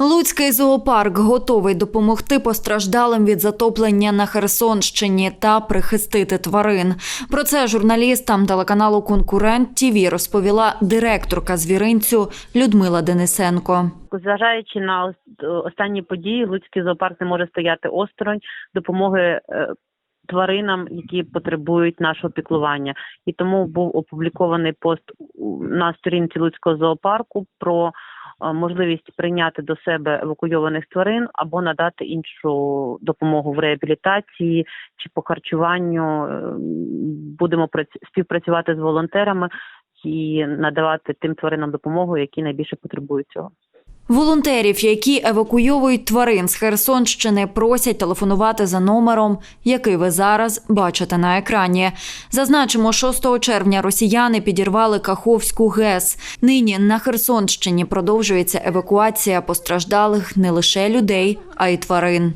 Луцький зоопарк готовий допомогти постраждалим від затоплення на Херсонщині та прихистити тварин. Про це журналістам телеканалу Конкурент ТІВІ розповіла директорка звіринцю Людмила Денисенко. Зважаючи на останні події, Луцький зоопарк не може стояти осторонь допомоги е, тваринам, які потребують нашого піклування. І тому був опублікований пост на сторінці Луцького зоопарку про можливість прийняти до себе евакуйованих тварин або надати іншу допомогу в реабілітації чи по харчуванню. Е, Будемо прац- співпрацювати з волонтерами і надавати тим тваринам допомогу, які найбільше потребують цього. Волонтерів, які евакуйовують тварин з Херсонщини, просять телефонувати за номером, який ви зараз бачите на екрані. Зазначимо, 6 червня росіяни підірвали Каховську ГЕС. Нині на Херсонщині продовжується евакуація постраждалих не лише людей, а й тварин.